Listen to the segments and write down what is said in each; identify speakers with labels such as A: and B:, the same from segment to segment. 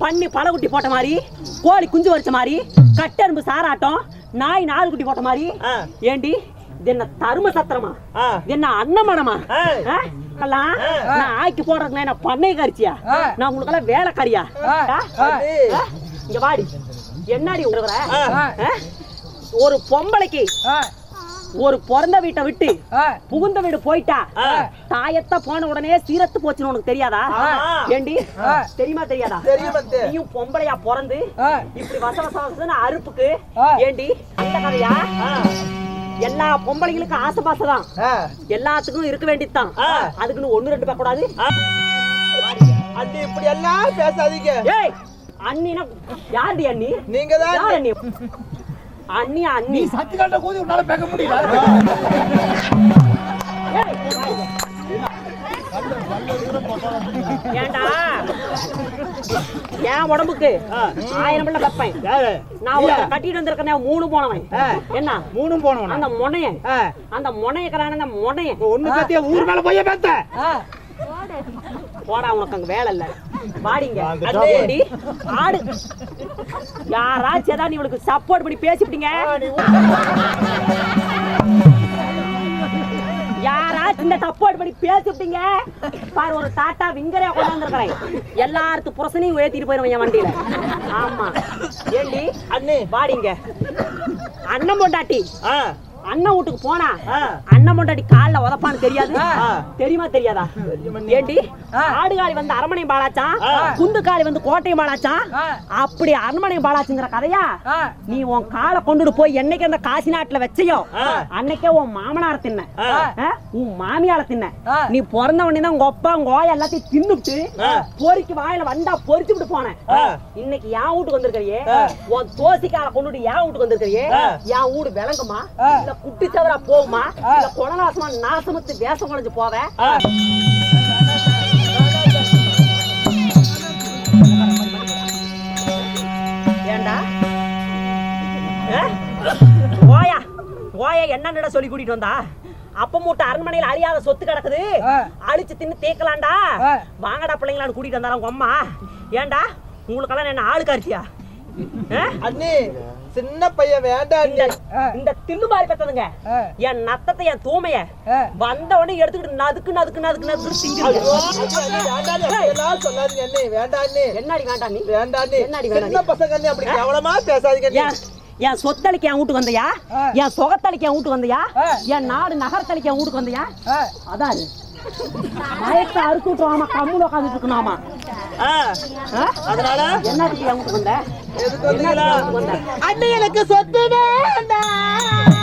A: பண்ணி பழகுட்டி போட்ட மாதிரி கோழி குஞ்சு வச்ச மாதிரி கட்டெரும்பு சாராட்டம் நாய் நாலு குட்டி போட்ட மாதிரி. ஏண்டி இது என்ன தரும சத்திரமா. இது என்ன அன்னமடமா.
B: ஆ?
A: எல்லாம் நான் ஆக்கி போடுறதுக்கு நான் பண்ணை காரிச்சியா. நான் உங்களுக்கு எல்லாம் வேலைக்காரியா? இங்க வாடி என்னடி உடுற. ஒரு பொம்பளைக்கு ஒரு பிறந்த வீட்டை விட்டு புகுந்த வீடு போயிட்டா. தாயத்த போன உடனே சீரத்து போச்சுன்னு உனக்கு தெரியாதா. ஏண்டி. தெரியுமா தெரியாதா? நீயும் பொம்பளையா பிறந்து இப்படி வச வச வசன்னு அறுப்புக்கு. ஏண்டி? அந்த கதையா. எல்லா பொம்பளைங்களுக்கும் ஆசை பாசைதான். எல்லாத்துக்கும் இருக்க வேண்டியதுதான். அதுக்குன்னு ஒண்ணு ரெண்டு பார்க்க கூடாது
B: அண்ணி இப்படி எல்லாம் பேசாதீங்க.
A: ஏய் அண்ணினா யாருடி அண்ணி?
B: நீங்க தான்
A: யார் அண்ணி? அண்ணி அண்ணி.
C: சத்து கட்ட கூதி உன்னால பேக்க முடியல.
A: ஏன்டா என் உடம்புக்கு? ஆயிரம் பிள்ளை வைப்பேன் நான் கட்டிட்டு வந்திருக்கேன் மூணு போனவன். என்ன?
B: மூணும் போனவனா?
A: அந்த முனைய. அந்த முனையக்கிறான அந்த முனைய
B: ஒண்ணு பத்தியா ஊர் மேல போய் பேத்த
A: போடா உனக்கு அங்க வேலை இல்ல. வாடிங்க. அடேடி, ஆடு. யாராச்சும் ஏதாவது இவளுக்கு சப்போர்ட் பண்ணி பேசிவிட்டீங்க யாராச்சும் இந்த சப்போர்ட் பண்ணி பேசிவிட்டீங்க பாரு ஒரு டாட்டா விங்கரே கொண்டு வந்திருக்கிறேன் எல்லாத்துக்கும் புரசனையும் ஏத்திட்டு போயிருவேன் என் வண்டியில. ஆமா. ஏண்டி?
B: அண்ணி.
A: வாடிங்க. அண்ணன் பொண்டாட்டி.
B: ஆ.
A: அண்ணன் வீட்டுக்கு போனா. அண்ணன் பொண்டாட்டி கால்ல உதப்பான்னு தெரியாது. தெரியுமா தெரியாதா ஏண்டி. ஆடுகாலி வந்து அரமனை பாலாச்சான்
B: ஆ.
A: குந்துக்காலி வந்து கோட்டை பாலாச்சான். அப்படி அரண்மனை பாலாச்சுங்கிற கதையா நீ உன் காலை கொண்டுட்டு போய் என்னைக்கு அந்த காசி நாட்டுல வச்சையோ. அன்னைக்கே உன் மாமனார தின்ன? உன் மாமியார தின்ன. நீ பிறந்த உடனே தான் உங்க அப்பா உங்க ஓய எல்லாத்தையும் தின்னுட்டு. பொறிக்கு வாயில வண்டா பொறிச்சு விட்டு போனேன். இன்னைக்கு என் வீட்டுக்கு வந்திருக்கிறியே. உன் தோசிக்கால கொண்டுட்டு என் வீட்டுக்கு வந்திருக்கிறியே. என் வீடு விளங்குமா குட்டி தவறா போகுமா. இல்ல குணநாசமா நாசமத்து வேஷம் குறைஞ்சு போவேன். ஏண்டா? ஓயா ஓயா என்னன்னு சொல்லி கூட்டிட்டு வந்தா அப்ப மூட்டை அரண்மனையில அழியாத சொத்து கிடக்குது. அழிச்சு தின்னு தேக்கலாம்டா
C: ஆ.
A: வாங்கடா பிள்ளைங்களான்னு கூட்டிட்டு வந்தாரா உங்க அம்மா ஏண்டா உங்களுக்கெல்லாம் என்ன ஆளு காரிச்சியா ஆ?
B: அண்ணி சின்ன பையன் வேண்டாம்
A: இந்த தில்லு மாதிரி பெத்ததுங்க என் நத்தத்தை என் தூமைய. வந்த உடனே எடுத்துக்கிட்டு நதுக்கு நதுக்கு நதுக்கு நதுக்கு
B: சொல்லாதீங்க அண்ணி வேண்டாம் அண்ணி
A: என்னடி வேண்டாம் நீ
B: வேண்டாம் அண்ணி
A: என்னடி வேண்டாம்
B: சின்ன பசங்க அப்படி கேவலமா பேசாதீங்க
A: என் சொத்தளிக்கு என் வீட்டுக்கு வந்தியா. என் சொகத்தளிக்கு என் வீட்டுக்கு வந்தியா. என் நாடு நகரத்தளிக்கு என் வீட்டுக்கு வந்தியா? அதான் அது. மயத்தை அறுத்து விட்டுருவாமா கம்முன்னு உட்காந்துட்டு இருக்கணுமா?
B: அதனால?
A: என்னத்துக்கு என் வீட்டுக்கு வந்த
B: எதுக்கு வந்தீங்களா?
A: என்னத்துக்கு வந்த
B: அண்ணி எனக்கு சொத்து வேண்டாம்.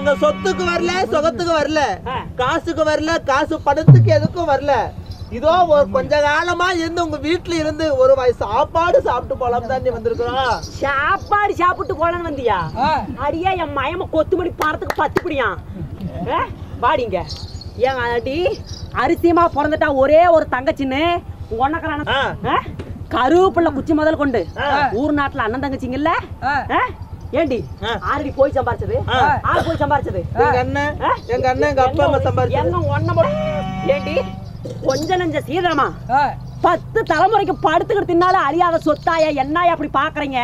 B: நாங்க சொத்துக்கு வரல சொகத்துக்கு வரல. காசுக்கு வரல காசு பணத்துக்கு எதுக்கும் வரல. இதோ ஒரு கொஞ்ச காலமா இருந்து உங்க வீட்டுல இருந்து ஒரு வாய் சாப்பாடு சாப்பிட்டு போலாம் தான் வந்திருக்கிறோம்
A: சாப்பாடு சாப்பிட்டு போலான்னு வந்தியா? அடியா என் மயம கொத்துமணி பணத்துக்கு பத்து பிடியான் வாடிங்க. ஏன் அடி அரிசியமா பிறந்துட்டா ஒரே ஒரு தங்கச்சின்னு
B: ஆ.
A: கருவேப்பிள்ள குச்சி முதல் கொண்டு. ஊர் நாட்டுல அண்ணன் தங்கச்சிங்கல்ல? ஏண்டி. ஆல்ரெடி போய் சம்பாரிச்சது
B: ஆ.
A: ஆள் போய் சம்பாரிச்சது
B: எங்க அண்ணன்? எங்க அண்ணன் எங்க அப்பா அம்மா
A: எங்க ஒன்ன மட்டும் ஏண்டி கொஞ்ச நெஞ்ச சீதனமா பத்து தலைமுறைக்கு படுத்துக்கிட்டு தின்னாலும் அழியாத சொத்தாயா என்னயா அப்படி பாக்குறீங்க?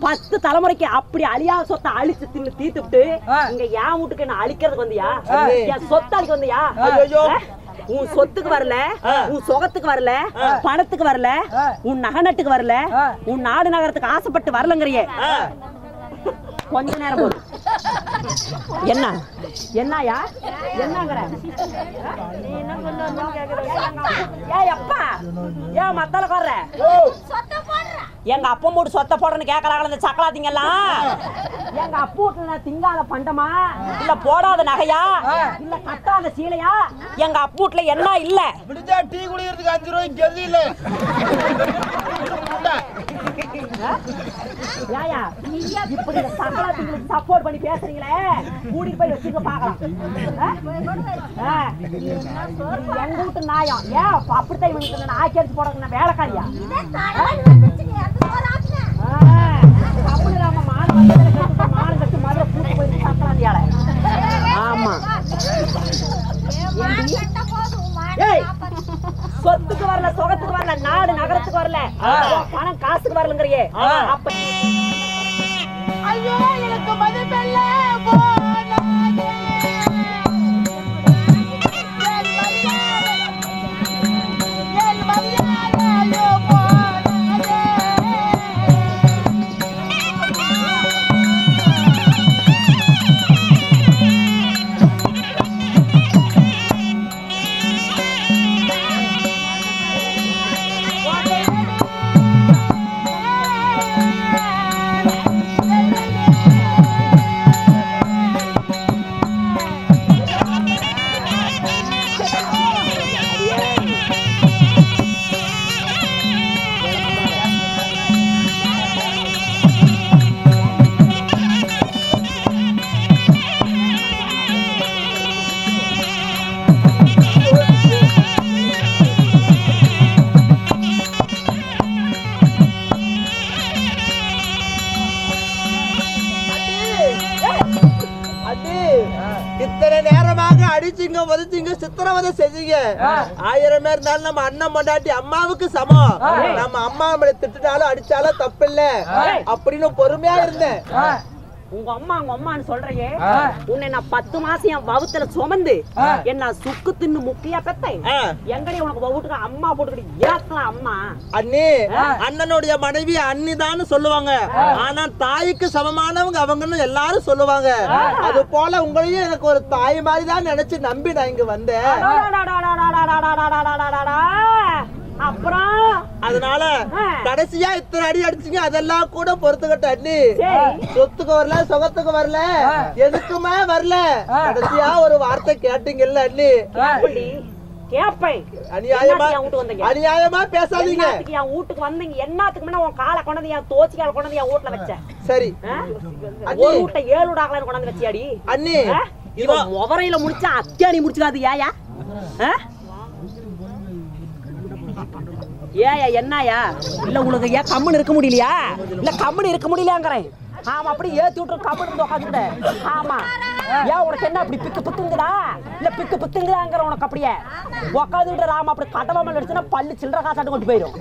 A: பத்து தலைமுறைக்கு அப்படி அழியாத சொத்தை அழிச்சு தின்னு தீத்துட்டு. இங்க என் வீட்டுக்கு என்ன அழிக்கிறதுக்கு வந்தியா. என் சொத்து அழிக்க வந்தியா? உன் சொத்துக்கு வரல. உன் சொகத்துக்கு வரல பணத்துக்கு வரல. உன் நகநட்டுக்கு வரல. உன் நாடு நகரத்துக்கு ஆசைப்பட்டு வரலங்கிறியே. கொஞ்ச நேரம் போதும் என்ன? என்னயா? என்னங்கிற? ஏய் அப்பா ஏன் மத்தல கொர்ற. எங்க அப்பா மூட்டு சொத்த போடுறன்னு கேக்குறாங்களே இந்த சக்கலாத்தீங்கெல்லாம். எங்க அப்பா வீட்டுல நான் திங்காத பண்டமா? இல்ல போடாத நகையா? இல்ல கட்டாத சீலையா? எங்க அப்பா வீட்டுல என்ன இல்ல?
C: விடிஞ்சா டீ குடிக்கிறதுக்கு அஞ்சு ரூபாய்க்கு கெதி இல்ல.
A: இப்படி இந்த சக்கலாத்தீங்களுக்கு சப்போர்ட் பண்ணி பேசுறீங்களே? கூட்டிட்டு போய் வச்சுக்க பாக்கலாம். எங்க வீட்டு நாயம் ஏன் அப்ப அப்படித்தான் இவனுக்கு நான் ஆக்கி அடிச்சு போடுறது நான் வேலைக்காரியா ஆ. கம்முனு நம்ம மாடு வந்ததுல கட்டு, மாடு கட்டு மதுரை கூட்டு போய் சக்கலாத்தியால ஆமா ஏய் சொத்துக்கு வரல சுகத்துக்கு வரல நகரத்துக்கு வரல பணம் காசுக்கு வரலங்கறியே. அப்ப
B: ஐயோ எனக்கு மதிப்பில்ல இத்தனை நேரமாக அடிச்சீங்க உதச்சிங்க சித்திரவதை செஞ்சீங்க ஆயிரம் பேர் இருந்தாலும் நம்ம அண்ணன் பொண்டாட்டி அம்மாவுக்கு சமம். நம்ம அம்மா நம்மளை திட்டுனாலும் அடிச்சாலும் தப்பில்ல. அப்படின்னு பொறுமையா இருந்தேன்.
A: உங்க அம்மா உங்க அம்மான்னு சொல்றையே உன்னை நான் பத்து மாசம் என் வவுத்துல சுமந்து என்ன சுக்கு தின்னு முக்கியா பெத்தேன். எங்கடி உனக்கு வவுட்டுக்கு அம்மா போட்டுக்கிட்டு ஏத்தலாம் அம்மா?
B: அண்ணி அண்ணனுடைய மனைவி அண்ணி சொல்லுவாங்க. ஆனா தாய்க்கு சமமானவங்க அவங்கன்னு எல்லாரும் சொல்லுவாங்க. அது போல உங்களையும் எனக்கு ஒரு தாய் மாதிரி தான் நினைச்சு நம்பி நான் இங்க வந்தேன்.
A: அப்புறம்
B: அதனால. கடைசியா இத்தனை அடி அடிச்சீங்க அதெல்லாம் கூட பொறுத்துக்கிட்ட அண்ணி. சொத்துக்கு வரல சுகத்துக்கு வரல. எதுக்குமே வரல. கடைசியா ஒரு வார்த்தை கேட்டீங்கல்ல அண்ணி. அநியாயமா பேசாதீங்க.
A: என் வீட்டுக்கு வந்தீங்க? என்னத்துக்கு முன்ன உன் காலை கொண்டு என் தோச்சி காலை கொண்டு என் வீட்டுல வச்ச?
B: சரி.
A: ஒரு வீட்டை ஏழு விடாக்கலன்னு கொண்டு வந்து வச்சியாடி?
B: அண்ணி?
A: இவன் முவரையில முடிச்சா அத்தியானி முடிச்சுக்காது ஏயா? ஏயா என்னயா இல்ல உனக்கு ஏன் கம்முன்னு இருக்க முடியலையா? இல்ல கம்முன்னு இருக்க முடியலையாங்கிறேன். ஆமா அப்படி ஏத்தி விட்டு கம்முன்னு இருந்து உட்காந்துட்ட ஆமா. ஏன் உனக்கு என்ன அப்படி பிக்கு பிக்குங்குதா இல்ல பிக்கு பிக்குங்குதாங்கிற உனக்கு அப்படியே? உட்காந்துக்கிட்டு ராமா அப்படி கடவாமல் அடிச்சுன்னா பல்லு சில்லற காசாட்டு கொண்டு போயிடும்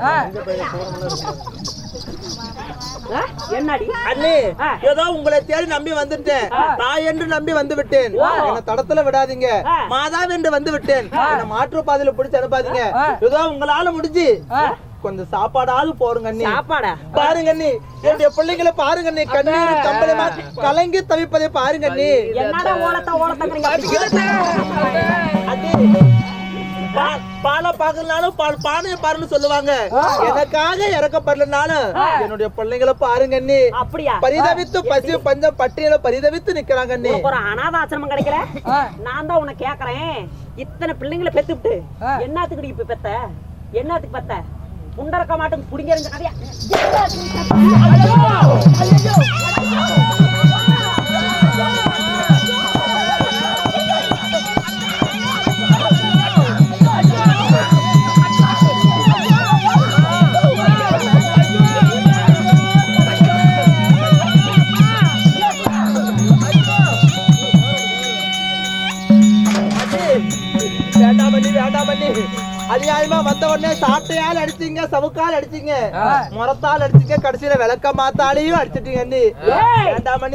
A: என்னடி?
B: அண்ணி. ஏதோ உங்களை தேடி நம்பி வந்துட்டேன். நான் என்று நம்பி வந்து விட்டேன். என்ன தடத்துல விடாதீங்க.
A: ஆ.
B: மாதா என்று வந்து விட்டேன். என்ன மாற்று பாதையில பிடிச்சு அனுப்பாதீங்க. ஏதோ உங்களால முடிஞ்சு. கொஞ்சம் சாப்பாடாவது போருங்க அண்ணி.
A: சாப்பாடா?
B: பாருங்க அண்ணி. என்னுடைய பிள்ளைங்களை பாருங்க அண்ணி. கண்ணீர் கம்பளமா கலங்கி தவிப்பதை பாருங்க அண்ணி.
A: என்னடா ஓலத்த
B: பாலை பாக்கலனாலும் பால் பானையை பாருன்னு சொல்லுவாங்க. எனக்காக இறக்கப்படலனாலும் என்னுடைய பிள்ளைங்களை பாருங்க அண்ணி.
A: அப்படியா?
B: பரிதவித்து பசி பஞ்சம் பட்டியல பரிதவித்து நிக்கிறாங்க அண்ணி.
A: ஒரு அனாதாசிரமம் கிடைக்கல? நான் தான் உன்னை கேக்குறேன். இத்தனை பிள்ளைங்களை பெத்துவிட்டு என்னத்துக்கு இப்ப பெத்த? என்னத்துக்கு பெத்த? புண்டரக்க மாட்டும் புடிங்கிருந்த கதையா?
B: அநியாயமா வந்த உடனே சாட்டையால் அடிச்சீங்க சவுக்கால் அடிச்சீங்க. முறத்தால் அடிச்சீங்க கடைசியில விளக்க மாத்தாலையும் அடிச்சிட்டீங்க! வேண்டாம்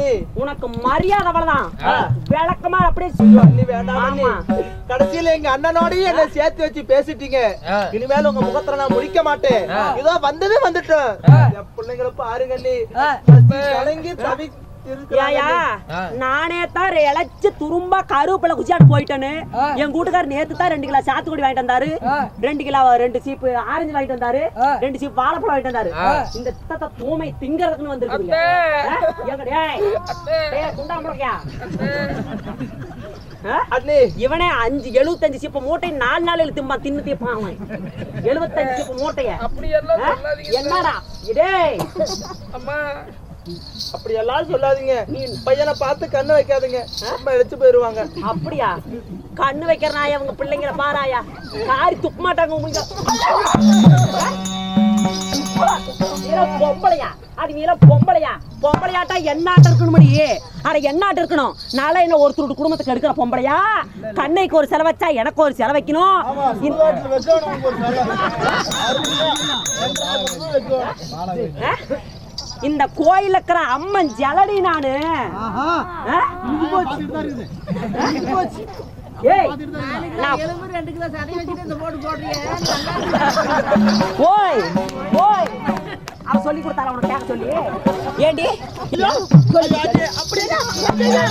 A: உனக்கு மரியாதை அவ்வளவுதான். விளக்கமா அப்படியே
B: அண்ணி வேண்டாம். கடைசியில எங்க அண்ணனோடயும் என்ன சேர்த்து வச்சு பேசிட்டீங்க. இனிமேல் உங்க முகத்துல நான் முடிக்க மாட்டேன். இதோ வந்ததே வந்துட்டோம் பிள்ளைங்களை பாருங்க கலங்கி தவி
A: ஏயா. நானே தான் இழைச்சு துரும்பா கருவேப்பிலை குச்சியாட்டு போயிட்டேன்னு. என் கூட்டுக்காரர் நேத்து தான் ரெண்டு கிலோ சாத்துக்குடி வாங்கிட்டு வந்தாரு. ரெண்டு கிலோ ரெண்டு சீப்பு ஆரஞ்சு வாங்கிட்டு வந்தாரு. ரெண்டு சீப்பு வாழைப்பழம் வாங்கிட்டு வந்தாரு. இந்த சித்தத்தை தூமை திங்கறதுக்குன்னு?
B: அண்ணி.
A: இவனே அஞ்சு எழுபத்தஞ்சு சிப்ப மூட்டை நாலு நாள் திம்பா தின்னு தீப்பான் அவன். எழுபத்தஞ்சு சிப்ப மூட்டைய? என்னடா? டேய்.
B: அப்படி எல்லாம் சொல்லாதீங்க பையனை பார்த்து கண்ணு வைக்காதீங்க. இழைச்சு போயிருவாங்க.
A: அப்படியா? கண்ணு வைக்கிற நாயா உங்க பிள்ளைங்கள பாராயா? காரி துப்ப மாட்டாங்க உங்களுக்கு பொம்பளையா? அது நீலாம் பொம்பளையா? பொம்பளையாட்டா என்னாட்ட இருக்கணும் மணி அட என்னாட்ட இருக்கணும். நாளை என்ன ஒருத்தரோட குடும்பத்துக்கு எடுக்கிற பொம்பளையா? கண்ணைக்கு ஒரு செலவச்சா எனக்கு ஒரு செலவைக்கணும் இந்த- ஆ? இந்த கோயில்ல இருக்கிற அம்மன் ஜலடி நானு. ஓய் ஓய். அவ சொல்லி கொடுத்தால உனக்கு? கேட்க சொல்லி. ஏண்டி? இல்ல
B: அப்படியே.